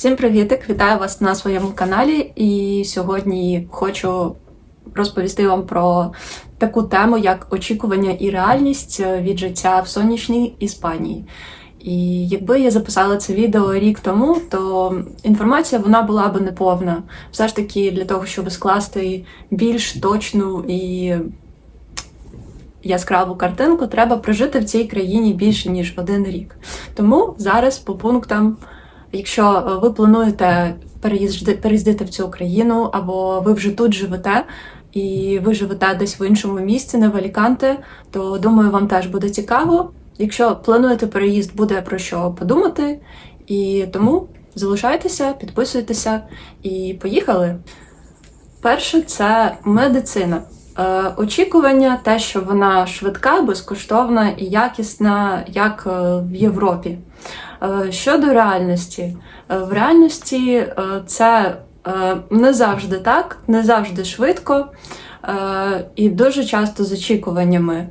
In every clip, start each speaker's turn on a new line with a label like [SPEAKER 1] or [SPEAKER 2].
[SPEAKER 1] Всім привітик! Вітаю вас на своєму каналі. І сьогодні хочу розповісти вам про таку тему, як очікування і реальність від життя в сонячній Іспанії. І якби я записала це відео рік тому, то інформація вона була би неповна. Все ж таки, для того, щоб скласти більш точну і яскраву картинку, треба прожити в цій країні більше ніж один рік. Тому зараз по пунктам. Якщо ви плануєте переїзди, переїздити в цю країну, або ви вже тут живете, і ви живете десь в іншому місці, не в Аліканте, то думаю, вам теж буде цікаво. Якщо плануєте переїзд, буде про що подумати. І тому залишайтеся, підписуйтеся і поїхали. Перше, це медицина. Е, очікування, те, що вона швидка, безкоштовна і якісна, як е, в Європі. Е, щодо реальності, в реальності це не завжди так, не завжди швидко. І дуже часто з очікуваннями,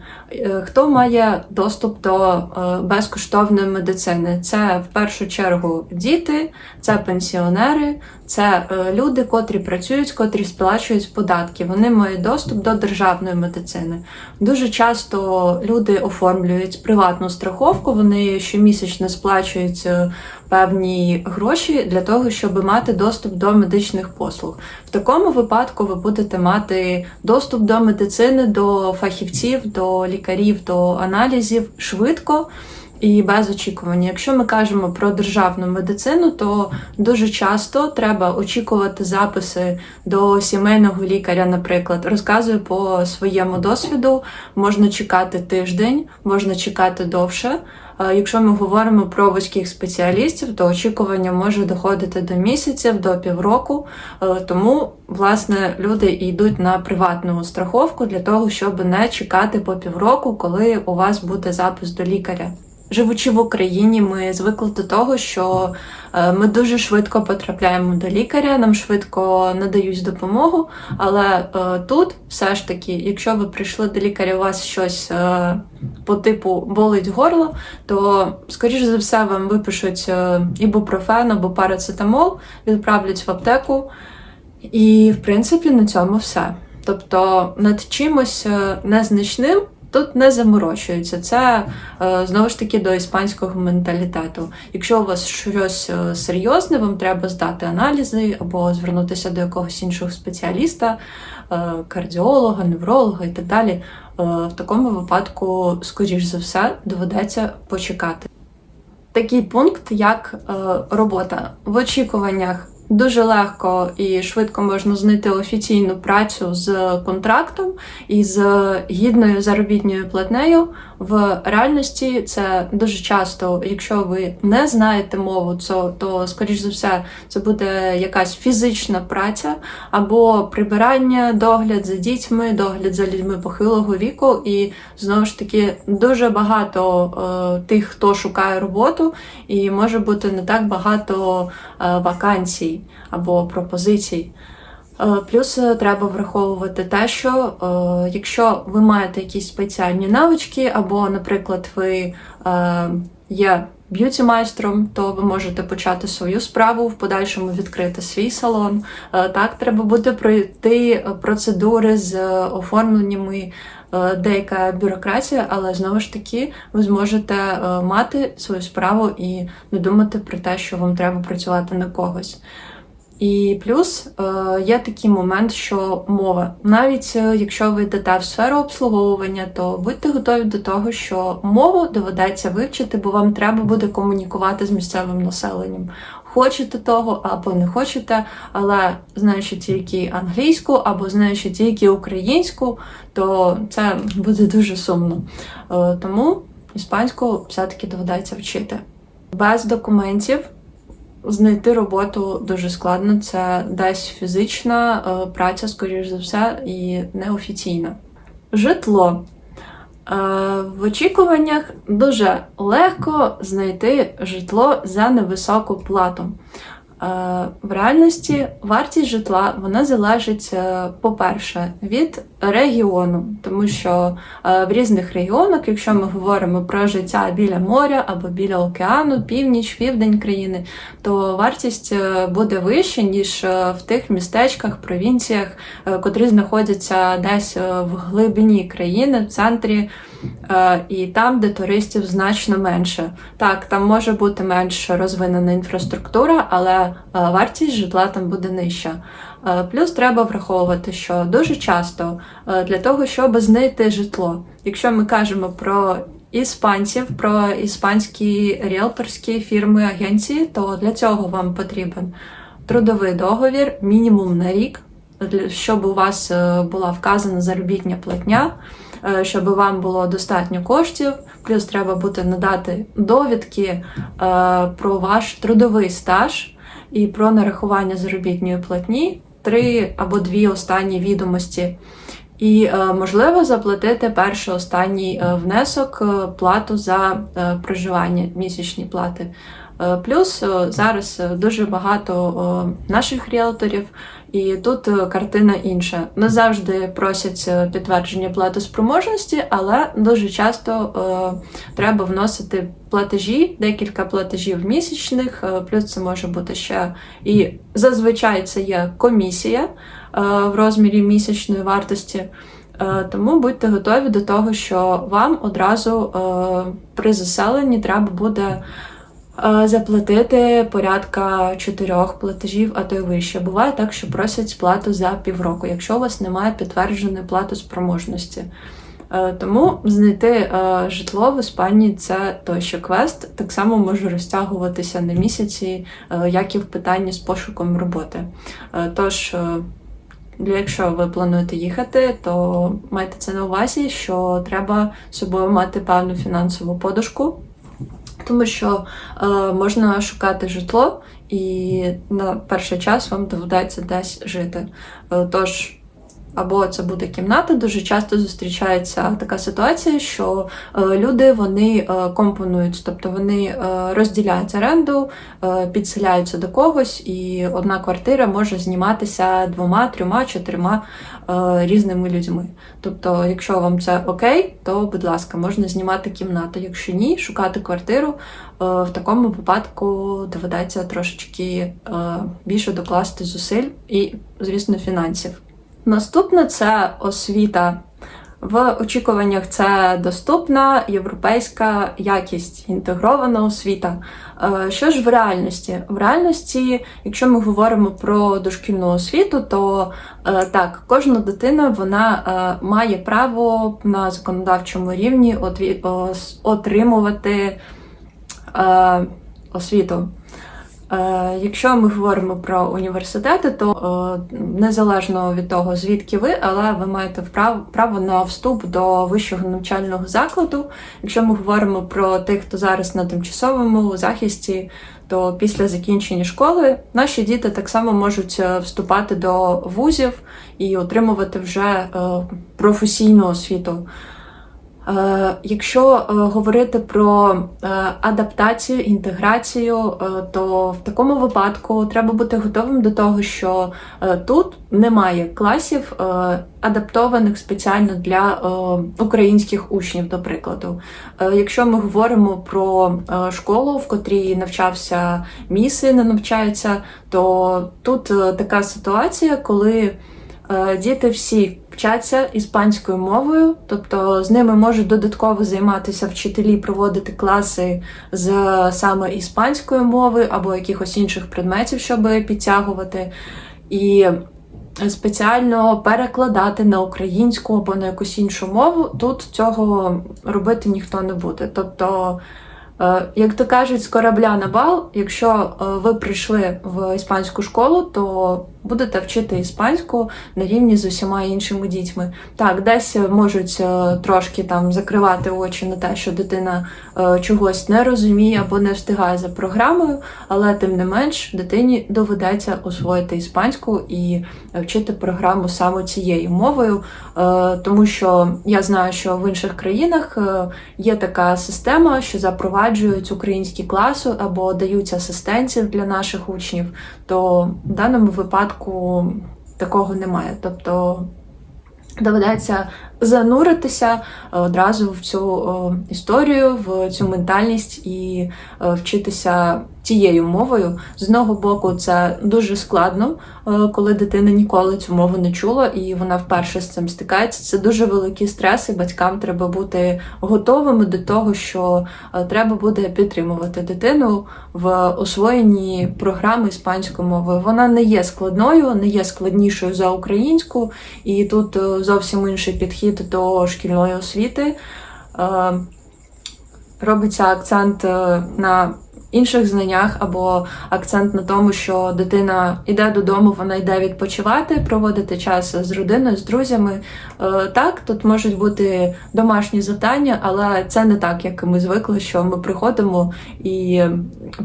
[SPEAKER 1] хто має доступ до безкоштовної медицини. Це в першу чергу діти, це пенсіонери, це люди, котрі працюють, котрі сплачують податки. Вони мають доступ до державної медицини. Дуже часто люди оформлюють приватну страховку, вони щомісячно сплачують певні гроші для того, щоб мати доступ до медичних послуг. В такому випадку ви будете мати доступ до медицини, до фахівців, до лікарів, до аналізів швидко. І без очікування. Якщо ми кажемо про державну медицину, то дуже часто треба очікувати записи до сімейного лікаря, наприклад, розказую по своєму досвіду, можна чекати тиждень, можна чекати довше. Якщо ми говоримо про вузьких спеціалістів, то очікування може доходити до місяців, до півроку. Тому, власне, люди йдуть на приватну страховку для того, щоб не чекати по півроку, коли у вас буде запис до лікаря. Живучи в Україні, ми звикли до того, що ми дуже швидко потрапляємо до лікаря, нам швидко надають допомогу. Але тут все ж таки, якщо ви прийшли до лікаря, у вас щось по типу болить горло, то, скоріш за все, вам випишуть ібупрофен або парацетамол, відправлять в аптеку. І, в принципі, на цьому все. Тобто над чимось незначним. Тут не заморочуються. Це е, знову ж таки до іспанського менталітету. Якщо у вас щось е, серйозне, вам треба здати аналізи або звернутися до якогось іншого спеціаліста, е, кардіолога, невролога і так далі. В такому випадку, скоріш за все, доведеться почекати. Такий пункт, як робота в очікуваннях. Дуже легко і швидко можна знайти офіційну працю з контрактом і з гідною заробітною платнею. В реальності це дуже часто, якщо ви не знаєте мову, то, то скоріш за все, це буде якась фізична праця або прибирання, догляд за дітьми, догляд за людьми похилого віку. І знову ж таки дуже багато е, тих, хто шукає роботу, і може бути не так багато е, вакансій або пропозицій. Е, плюс е, треба враховувати те, що е, якщо ви маєте якісь спеціальні навички, або, наприклад, ви є б'юті майстром, то ви можете почати свою справу, в подальшому відкрити свій салон. Так, треба буде пройти процедури з оформленнями. Деяка бюрократія, але знову ж таки ви зможете мати свою справу і не думати про те, що вам треба працювати на когось. І плюс е, є такий момент, що мова, навіть е, якщо ви йдете в сферу обслуговування, то будьте готові до того, що мову доведеться вивчити, бо вам треба буде комунікувати з місцевим населенням. Хочете того або не хочете, але знаючи тільки англійську або знаючи тільки українську, то це буде дуже сумно. Е, тому іспанську все-таки доведеться вчити. Без документів. Знайти роботу дуже складно. Це десь фізична е, праця, скоріш за все, і неофіційна. Житло. Е, в очікуваннях дуже легко знайти житло за невисоку плату. В реальності вартість житла вона залежить, е, по-перше, від регіону, тому що е, в різних регіонах, якщо ми говоримо про життя біля моря або біля океану, північ, південь країни, то вартість е, буде вища, ніж е, в тих містечках, провінціях, е, котрі знаходяться десь е, в глибині країни, в центрі. Е, І там, де туристів значно менше. Так, там може бути менш розвинена інфраструктура, але е, вартість житла там буде нижча. Е, Плюс треба враховувати, що дуже часто для того, щоб знайти житло, якщо ми кажемо про іспанців, про іспанські ріелторські фірми, агенції, то для цього вам потрібен трудовий договір мінімум на рік, щоб у вас е, була вказана заробітня платня, е, щоб вам було достатньо коштів. Плюс треба буде надати довідки е, про ваш трудовий стаж і про нарахування заробітної платні, три або дві останні відомості. І можливо заплатити перший останній внесок, плату за проживання, місячні плати. Е, Плюс е, зараз е, дуже багато наших ріелторів, і тут картина інша. Не завжди просять підтвердження платоспроможності, але дуже часто треба вносити платежі, декілька платежів місячних. Плюс це може бути ще і зазвичай це є комісія в розмірі місячної вартості. Тому будьте готові до того, що вам одразу при заселенні треба буде заплатити порядка чотирьох платежів, а то й вище. Буває так, що просять сплату за півроку, якщо у вас немає підтвердженої платоспроможності. Е, Тому знайти е, житло в Іспанії це той ще квест. Так само може розтягуватися на місяці, е, як і в питанні з пошуком роботи. Е, Тож, е, якщо ви плануєте їхати, то майте це на увазі, що треба з собою мати певну фінансову подушку, тому що е, можна шукати житло, і на перший час вам доведеться десь жити. Е, тож, або це буде кімната. Дуже часто зустрічається така ситуація, що е, люди вони е, компонують, тобто вони е, розділяють оренду, підселяються до когось, і одна квартира може зніматися двома, трьома, чотирма різними людьми. Тобто, якщо вам це окей, то будь ласка, можна знімати кімнату. Якщо ні, шукати квартиру. В такому випадку доведеться трошечки більше докласти зусиль і, звісно, фінансів. Наступне це освіта. В очікуваннях це доступна європейська якість, інтегрована освіта. Е, Що ж в реальності? В реальності, якщо ми говоримо про дошкільну освіту, то е, так, кожна дитина вона е, має право на законодавчому рівні отримувати освіту. Е, Якщо ми говоримо про університети, то е, незалежно від того, звідки ви, але ви маєте право на вступ до вищого навчального закладу. Якщо ми говоримо про тих, хто зараз на тимчасовому захисті, то після закінчення школи наші діти так само можуть е, вступати до вузів і отримувати вже професійну освіту. Е, Якщо е, говорити про е, адаптацію, інтеграцію, то в такому випадку треба бути готовим до того, що тут немає класів, адаптованих спеціально для українських учнів, до прикладу. Якщо ми говоримо про школу, в котрій навчався мій син, навчається, то тут така ситуація, коли Діти всі вчаться іспанською мовою, тобто з ними можуть додатково займатися вчителі, проводити класи з саме іспанської мови або якихось інших предметів, щоб підтягувати. І спеціально перекладати на українську або на якусь іншу мову, тут цього робити ніхто не буде. Тобто, е, як то кажуть, з корабля на бал, якщо е, ви прийшли в іспанську школу, то будете вчити іспанську на рівні з усіма іншими дітьми. Так, десь можуть е, трошки там закривати очі на те, що дитина е, чогось не розуміє або не встигає за програмою, але тим не менш дитині доведеться освоїти іспанську і вчити програму саме цією мовою, е, тому що я знаю, що в інших країнах е, є така система, що запроваджують українські класи або дають асистентів для наших учнів, то в даному випадку такого немає. Тобто доведеться зануритися одразу в цю історію, в цю ментальність і е, вчитися тією мовою. З одного боку, це дуже складно, е, коли дитина ніколи цю мову не чула, і вона вперше з цим стикається. Це дуже великий стрес, і батькам треба бути готовими до того, що е, треба буде підтримувати дитину в освоєнні програми іспанської мови. Вона не є складною, не є складнішою за українську, і тут е, зовсім інший підхід до шкільної освіти. Робиться акцент на інших знаннях або акцент на тому, що дитина йде додому, вона йде відпочивати, проводити час з родиною, з друзями. Е, Так, тут можуть бути домашні завдання, але це не так, як ми звикли, що ми приходимо і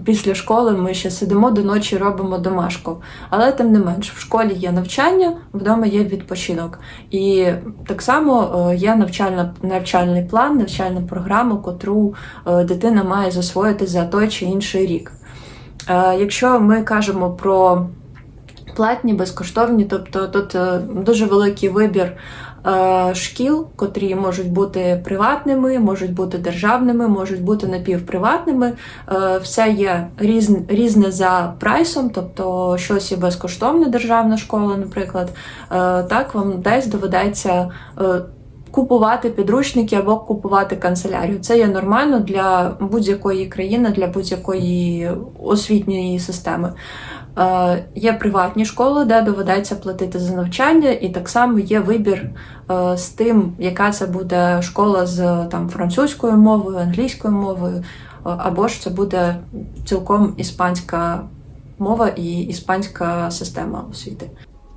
[SPEAKER 1] після школи ми ще сидимо до ночі, робимо домашку. Але тим не менш, в школі є навчання, вдома є відпочинок. І так само е, є навчальна, навчальний план, навчальна програма, котру е, дитина має засвоїти за той чи інший рік. Е, Якщо ми кажемо про платні, безкоштовні, тобто тут е, дуже великий вибір е, шкіл, котрі можуть бути приватними, можуть бути державними, можуть бути напівприватними. Все є різне, за прайсом, тобто щось є безкоштовне державна школа, наприклад. Так вам десь доведеться. Купувати підручники або купувати канцелярію. Це є нормально для будь-якої країни, для будь-якої освітньої системи. Е, є приватні школи, де доведеться платити за навчання, і так само є вибір е, з тим, яка це буде школа з там французькою мовою, англійською мовою, е, або ж це буде цілком іспанська мова і іспанська система освіти.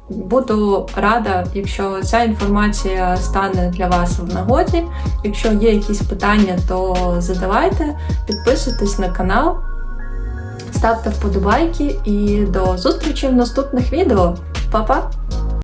[SPEAKER 1] Буду рада, якщо ця інформація стане для вас в нагоді. Якщо є якісь питання, то задавайте, підписуйтесь на канал, ставте вподобайки і до зустрічі в наступних відео. Па-па!